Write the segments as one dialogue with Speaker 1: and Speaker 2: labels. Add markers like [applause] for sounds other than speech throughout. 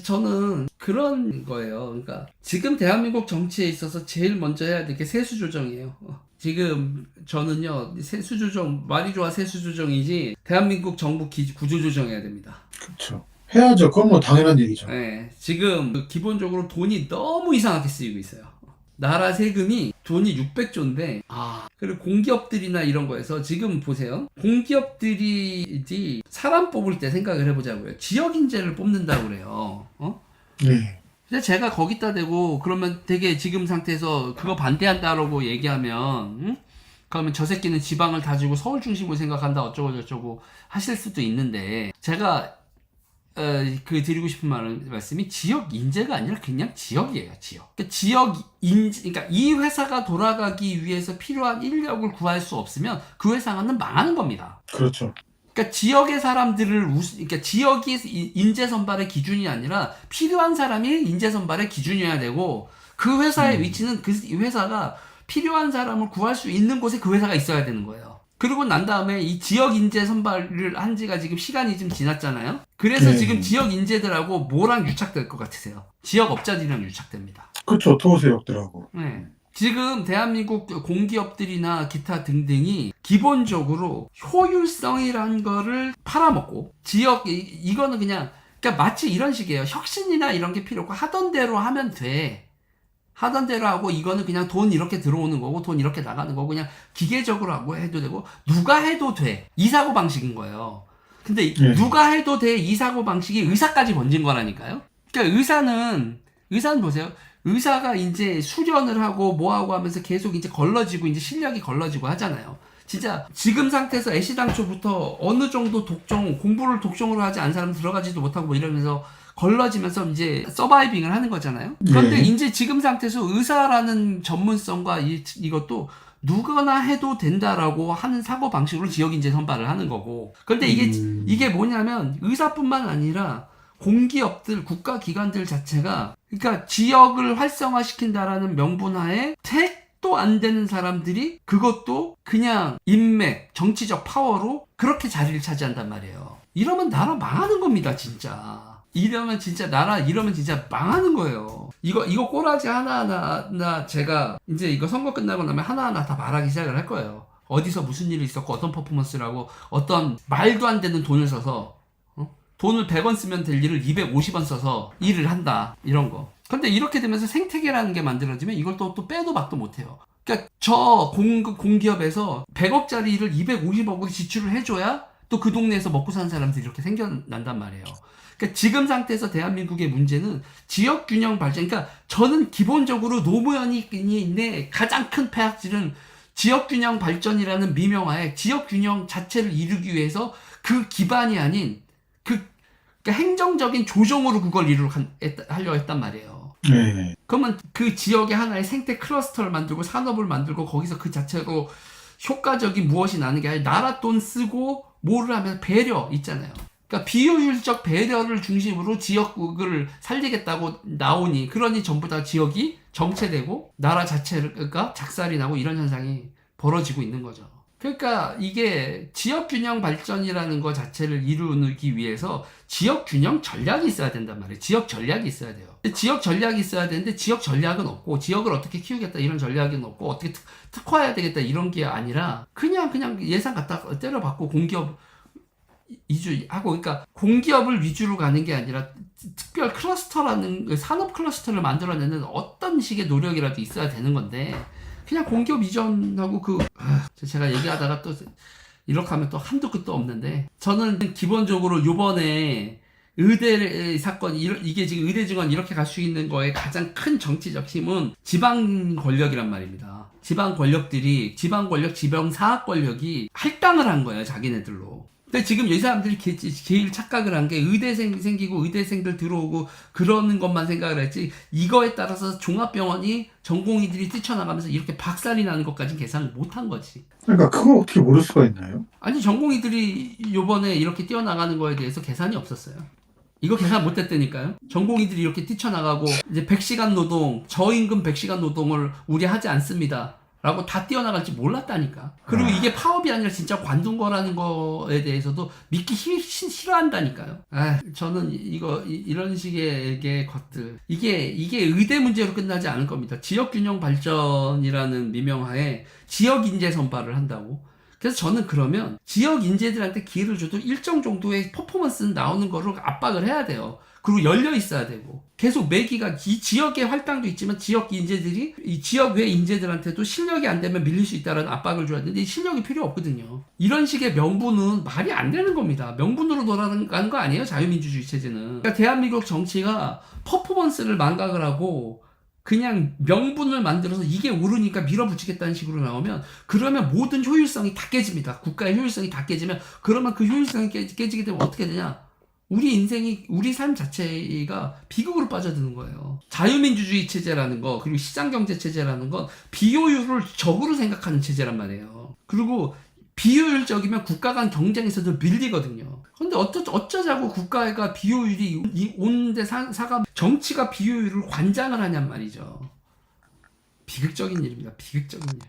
Speaker 1: 이제 저는 그런 거예요. 그러니까 지금 대한민국 정치에 있어서 제일 먼저 해야 될 게 세수 조정이에요. 어. 지금 저는요 세수 조정 말이 좋아 세수 조정이지 대한민국 정부 기- 구조 조정해야 됩니다.
Speaker 2: 그렇죠. 해야죠. 그건 뭐 당연한 얘기죠.
Speaker 1: 네, 지금 그 기본적으로 돈이 너무 이상하게 쓰이고 있어요. 나라 세금이 돈이 600조인데, 아, 그리고 공기업들이나 이런 거에서 지금 보세요. 공기업들이 이제 사람 뽑을 때 생각을 해보자고요. 지역 인재를 뽑는다고 그래요. 어?
Speaker 2: 네.
Speaker 1: 근데 제가 거기다 대고 그러면 되게 지금 상태에서 그거 반대한다라고 얘기하면, 응? 그러면 저 새끼는 지방을 다 주고 서울 중심으로 생각한다 어쩌고 저쩌고 하실 수도 있는데, 제가 어, 그 드리고 싶은 말은 말씀이 지역 인재가 아니라 그냥 지역이에요, 지역. 그러니까 지역 인재, 그러니까 이 회사가 돌아가기 위해서 필요한 인력을 구할 수 없으면 그 회사는 망하는 겁니다.
Speaker 2: 그렇죠.
Speaker 1: 그러니까 지역의 사람들을 우스, 그러니까 지역이 이- 인재 선발의 기준이 아니라 필요한 사람이 인재 선발의 기준이어야 되고 그 회사의 위치는 그 회사가 필요한 사람을 구할 수 있는 곳에 그 회사가 있어야 되는 거예요. 그리고 난 다음에 이 지역 인재 선발을 한 지가 지금 시간이 좀 지났잖아요. 그래서
Speaker 2: 네.
Speaker 1: 지금 지역 인재들하고 뭐랑 유착될 것 같으세요? 지역 업자들이랑 유착됩니다.
Speaker 2: 그렇죠. 토세역들하고.
Speaker 1: 네. 지금 대한민국 공기업들이나 기타 등등이 기본적으로 효율성이란 거를 팔아먹고 지역 이- 이거는 그냥 그러니까 마치 이런 식이에요. 혁신이나 이런 게 필요 없고 하던 대로 하면 돼. 하던 대로 하고 이거는 그냥 돈 이렇게 들어오는 거고 돈 이렇게 나가는 거고 그냥 기계적으로 하고 해도 되고 누가 해도 돼. 이 사고 방식인 거예요. 근데 이-
Speaker 2: 네.
Speaker 1: 누가 해도 돼 이 사고 방식이 의사까지 번진 거라니까요. 그러니까 의사는 의사는 보세요. 의사가 이제 수련을 하고 뭐 하고 하면서 계속 이제 걸러지고 이제 실력이 걸러지고 하잖아요. 진짜 지금 상태에서 애시당초부터 어느 정도 독종 공부를 독종으로 하지 않은 사람 들어가지도 못하고 뭐 이러면서 걸러지면서 이제 서바이빙을 하는 거잖아요. 그런데
Speaker 2: 네.
Speaker 1: 이제 지금 상태에서 의사라는 전문성과 이, 이것도 누구나 해도 된다라고 하는 사고 방식으로 지역 인재 선발을 하는 거고. 그런데 이게
Speaker 2: 음.
Speaker 1: 이게 뭐냐면 의사뿐만 아니라 공기업들, 국가기관들 자체가 그러니까 지역을 활성화시킨다라는 명분하에 택도 안 되는 사람들이 그것도 그냥 인맥, 정치적 파워로 그렇게 자리를 차지한단 말이에요. 이러면 나라 망하는 겁니다, 진짜. 이러면 진짜 나라 이러면 진짜 망하는 거예요. 이거 이거 꼬라지 하나하나 나 제가 이제 이거 선거 끝나고 나면 하나하나 다 말하기 시작을 할 거예요. 어디서 무슨 일이 있었고 어떤 퍼포먼스라고 어떤 말도 안 되는 돈을 써서 어? 돈을 100원 쓰면 될 일을 250원 써서 일을 한다 이런 거. 근데 이렇게 되면서 생태계라는 게 만들어지면 이걸 또, 또 빼도 박도 못해요. 그러니까 저 공, 공기업에서 100억짜리 일을 250억을 지출을 해줘야 또 그 동네에서 먹고 사는 사람들이 이렇게 생겨난단 말이에요. 그러니까 지금 상태에서 대한민국의 문제는 지역 균형 발전. 그러니까 저는 기본적으로 노무현이 가장 큰 폐악질은 지역 균형 발전이라는 미명하에 지역 균형 자체를 이루기 위해서 그 기반이 아닌 그 그러니까 행정적인 조정으로 그걸 이루 하려 했단 말이에요.
Speaker 2: 네.
Speaker 1: 그러면 그 지역의 하나의 생태 클러스터를 만들고 산업을 만들고 거기서 그 자체로 효과적인 무엇이 나는 게 아니라 나라 돈 쓰고 뭐를 하면 배려 있잖아요. 그러니까 비효율적 배려를 중심으로 지역을 살리겠다고 나오니 그러니 전부 다 지역이 정체되고 나라 자체가 작살이 나고 이런 현상이 벌어지고 있는 거죠. 그러니까 이게 지역 균형 발전이라는 것 자체를 이루기 위해서 지역 균형 전략이 있어야 된단 말이에요. 지역 전략이 있어야 돼요. 지역 전략이 있어야 되는데 지역 전략은 없고 지역을 어떻게 키우겠다 이런 전략은 없고 어떻게 특, 특화해야 되겠다 이런 게 아니라 그냥 그냥 예산 갖다 때려받고 공기업 이주하고 그러니까 공기업을 위주로 가는 게 아니라 특별 클러스터라는 그 산업 클러스터를 만들어내는 어떤 식의 노력이라도 있어야 되는 건데 그냥 공기업 이전하고 그 아, 제가 얘기하다가 또 이렇게 하면 또 한도 끝도 없는데 저는 기본적으로 요번에 의대 사건 이게 지금 의대 증원 이렇게 갈 수 있는 거에 가장 큰 정치적 힘은 지방 권력이란 말입니다. 지방 권력들이 지방 권력, 지방 사학 권력이 할당을 한 거예요 자기네들로. 근데 지금 이 사람들이 게- 제일 착각을 한 게 의대생 생기고 의대생들 들어오고 그러는 것만 생각을 했지 이거에 따라서 종합병원이 전공의들이 뛰쳐나가면서 이렇게 박살이 나는 것까지 계산을 못 한 거지.
Speaker 2: 그러니까 그걸 어떻게 모를 수가 있나요?
Speaker 1: 아니 전공의들이 요번에 이렇게 뛰어나가는 거에 대해서 계산이 없었어요. 이거 계산 못 했다니까요. 전공의들이 이렇게 뛰쳐나가고 이제 100시간 노동, 저임금 100시간 노동을 우리 하지 않습니다. 라고 다 뛰어나갈지 몰랐다니까. 그리고
Speaker 2: 아.
Speaker 1: 이게 파업이 아니라 진짜 관둔 거라는 거에 대해서도 믿기 히- 시- 싫어한다니까요. 아, 저는 이거 이, 런 식의 게 것들 이게 이게 의대 문제로 끝나지 않을 겁니다. 지역 균형 발전이라는 미명하에 지역 인재 선발을 한다고. 그래서 저는 그러면 지역 인재들한테 기회를 줘도 일정 정도의 퍼포먼스는 나오는 거를 압박을 해야 돼요. 그리고 열려 있어야 되고 계속 매기가 이 지역의 할당도 있지만 지역 인재들이 이 지역 외 인재들한테도 실력이 안 되면 밀릴 수 있다는 압박을 줘야 되는데 이 실력이 필요 없거든요. 이런 식의 명분은 말이 안 되는 겁니다. 명분으로 돌아가는 거 아니에요 자유민주주의 체제는. 그러니까 대한민국 정치가 퍼포먼스를 망각을 하고 그냥 명분을 만들어서 이게 오르니까 밀어붙이겠다는 식으로 나오면 그러면 모든 효율성이 다 깨집니다. 국가의 효율성이 다 깨지면 그러면 그 효율성이 깨, 깨지게 되면 어떻게 되냐? 우리 인생이 우리 삶 자체가 비극으로 빠져드는 거예요. 자유민주주의 체제라는 거 그리고 시장경제 체제라는 건 비효율을 적으로 생각하는 체제란 말이에요. 그리고 비효율적이면 국가 간 경쟁에서도 밀리거든요. 근데 어쩌, 어쩌자고 국가가 비효율이 이- 오는데 사, 사가 정치가 비효율을 관장을 하냔 말이죠. 비극적인 일입니다. 비극적인 일.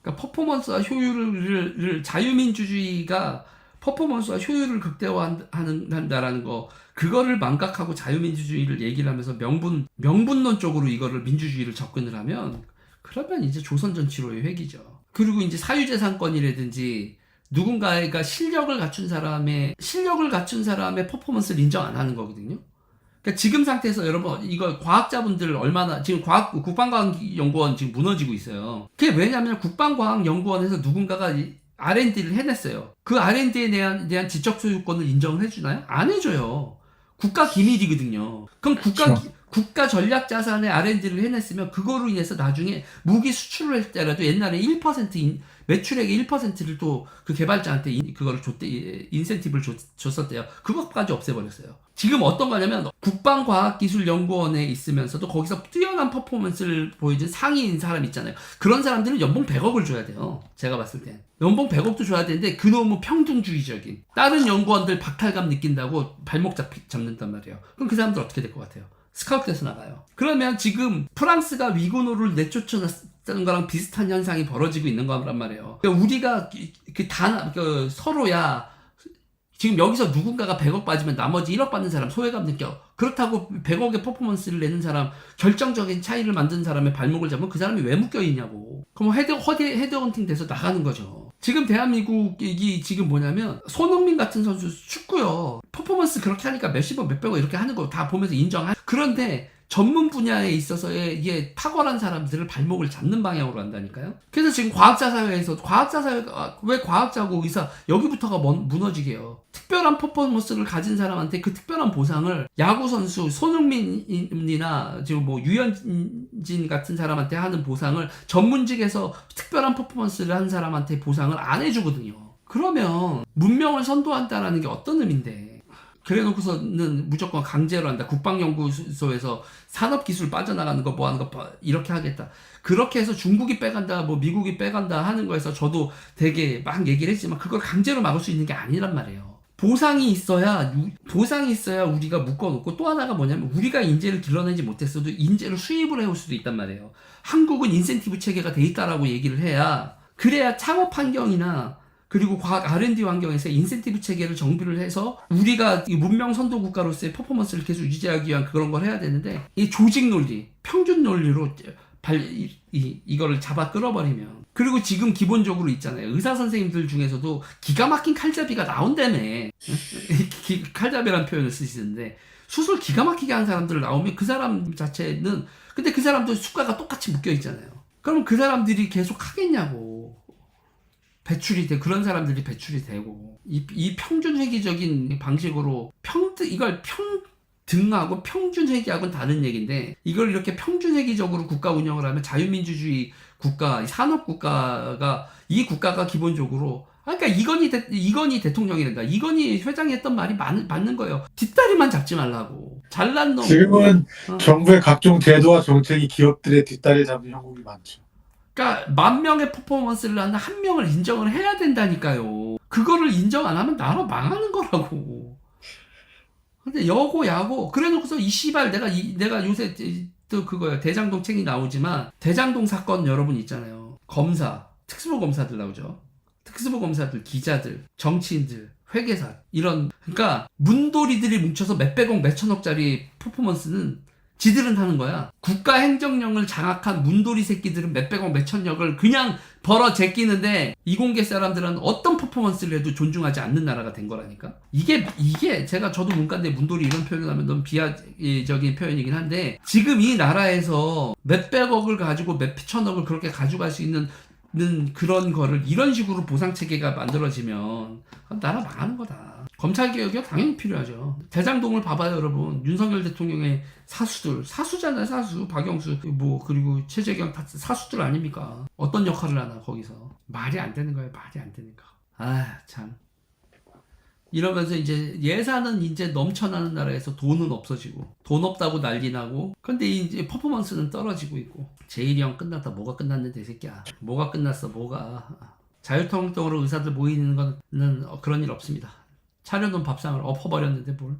Speaker 1: 그러니까 퍼포먼스와 효율을 자유민주주의가 퍼포먼스와 효율을 극대화한다라는 거 그거를 망각하고 자유민주주의를 얘기를 하면서 명분 명분론적으로 이거를 민주주의를 접근을 하면 그러면 이제 조선 정치로의 획이죠. 그리고 이제 사유재산권이라든지 누군가가 실력을 갖춘 사람의 실력을 갖춘 사람의 퍼포먼스를 인정 안 하는 거거든요. 그러니까 지금 상태에서 여러분 이거 과학자분들 얼마나 지금 과학 국방과학연구원 지금 무너지고 있어요. 그게 왜냐하면 국방과학연구원에서 누군가가 이 R&D를 해냈어요. 그 R&D에 대한, 대한 지적 소유권을 인정을 해주나요? 안 해줘요. 국가 기밀이거든요. 그럼 국가
Speaker 2: 그렇죠.
Speaker 1: 기- 국가 전략 자산의 R&D를 해냈으면 그거로 인해서 나중에 무기 수출을 할 때라도 옛날에 1% 인, 매출액의 1%를 또 그 개발자한테 인, 그거를 줬대 인센티브를 줬, 줬었대요. 그것까지 없애버렸어요. 지금 어떤 거냐면 국방과학기술연구원에 있으면서도 거기서 뛰어난 퍼포먼스를 보여준 상위인 사람 있잖아요. 그런 사람들은 연봉 100억을 줘야 돼요. 제가 봤을 땐. 연봉 100억도 줘야 되는데 그놈은 평등주의적인. 다른 연구원들 박탈감 느낀다고 발목 잡, 잡는단 말이에요. 그럼 그 사람들 어떻게 될 것 같아요? 스카우트에서 나가요. 그러면 지금 프랑스가 위군호를 내쫓아놨다는 거랑 비슷한 현상이 벌어지고 있는 거란 말이에요. 그러니까 우리가 그단 그 서로야 지금 여기서 누군가가 100억 빠지면 나머지 1억 받는 사람 소외감 느껴. 그렇다고 100억의 퍼포먼스를 내는 사람, 결정적인 차이를 만든 사람의 발목을 잡으면 그 사람이 왜 묶여 있냐고. 그럼 헤드, 헤드헌팅 돼서 나가는 거죠. 지금 대한민국이 지금 뭐냐면 손흥민 같은 선수 축구요. 퍼포먼스 그렇게 하니까 몇십억, 몇백억 이렇게 하는 거 다 보면서 인정하. 그런데 전문 분야에 있어서의 이게 탁월한 사람들을 발목을 잡는 방향으로 한다니까요. 그래서 지금 과학자 사회에서 과학자 사회가 왜 과학자고 의사 여기부터가 먼- 무너지게요. 특별한 퍼포먼스를 가진 사람한테 그 특별한 보상을 야구 선수 손흥민이나 지금 뭐 유현진 같은 사람한테 하는 보상을 전문직에서 특별한 퍼포먼스를 한 사람한테 보상을 안 해주거든요. 그러면 문명을 선도한다라는 게 어떤 의미인데? 그래 놓고서는 무조건 강제로 한다. 국방연구소에서 산업기술 빠져나가는 거 뭐 하는 거 봐- 이렇게 하겠다. 그렇게 해서 중국이 빼간다, 뭐 미국이 빼간다 하는 거에서 저도 되게 막 얘기를 했지만 그걸 강제로 막을 수 있는 게 아니란 말이에요. 보상이 있어야, 유- 보상이 있어야 우리가 묶어놓고 또 하나가 뭐냐면 우리가 인재를 길러내지 못했어도 인재를 수입을 해올 수도 있단 말이에요. 한국은 인센티브 체계가 돼 있다라고 얘기를 해야 그래야 창업 환경이나 그리고 과학 R&D 환경에서 인센티브 체계를 정비를 해서 우리가 이 문명 선도 국가로서의 퍼포먼스를 계속 유지하기 위한 그런 걸 해야 되는데 이 조직 논리, 평균 논리로 발, 이, 이, 이거를 잡아 끌어버리면 그리고 지금 기본적으로 있잖아요. 의사 선생님들 중에서도 기가 막힌 칼잡이가 나온다며. [laughs] 기- 칼잡이라는 표현을 쓰시는데 수술 기가 막히게 한 사람들 나오면 그 사람 자체는 근데 그 사람도 수가가 똑같이 묶여 있잖아요. 그럼 그 사람들이 계속 하겠냐고. 배출이 돼. 그런 사람들이 배출이 되고. 이, 이 평균 회계적인 방식으로 평등 이걸 평 등하고 평균 회계하고는 다른 얘기인데 이걸 이렇게 평균 회계적으로 국가 운영을 하면 자유민주주의 국가 이 산업 국가가 이 국가가 기본적으로 아, 그러니까 이건희 대, 이건희 대통령이란다. 이건희 회장이 했던 말이 맞, 맞는 거예요. 뒷다리만 잡지 말라고. 잘난 놈.
Speaker 2: 지금은
Speaker 1: 어.
Speaker 2: 정부의 각종 제도와 정책이 기업들의 뒷다리 잡는 형국이 많죠.
Speaker 1: 그러니까 만 명의 퍼포먼스를 하는 한 명을 인정을 해야 된다니까요. 그거를 인정 안 하면 나라 망하는 거라고. 근데 여고 야고 그래놓고서 이 씨발 내가 이, 내가 요새 또 그거요 대장동 책이 나오지만 대장동 사건 여러분 있잖아요. 검사, 특수부 검사들 나오죠. 특수부 검사들, 기자들, 정치인들, 회계사 이런 그러니까 문돌이들이 뭉쳐서 몇백억 몇천억짜리 퍼포먼스는 지들은 하는 거야. 국가 행정령을 장악한 문돌이 새끼들은 몇백억 몇천억을 그냥 벌어 제끼는데 이공계 사람들은 어떤 퍼포먼스를 해도 존중하지 않는 나라가 된 거라니까. 이게 이게 제가 저도 문과인데 문돌이 이런 표현을 하면 너무 비하적인 표현이긴 한데 지금 이 나라에서 몇백억을 가지고 몇천억을 그렇게 가져갈 수 있는 는 그런 거를 이런 식으로 보상 체계가 만들어지면 나라 망하는 거다. 검찰 개혁이 당연히 필요하죠. 대장동을 봐봐요, 여러분. 윤석열 대통령의 사수들, 사수잖아요, 사수. 박영수, 뭐 그리고 최재경 다 사수들 아닙니까? 어떤 역할을 하나 거기서 말이 안 되는 거예요, 말이 안 거. 아 참. 이러면서 이제 예산은 이제 넘쳐나는 나라에서 돈은 없어지고 돈 없다고 난리 나고 근데 이제 퍼포먼스는 떨어지고 있고. 제일이 형 끝났다 뭐가 끝났는데 이 새끼야. 뭐가 끝났어 뭐가. 자유통일당으로 의사들 모이는 거는 어, 그런 일 없습니다. 차려놓은 밥상을 엎어버렸는데 뭘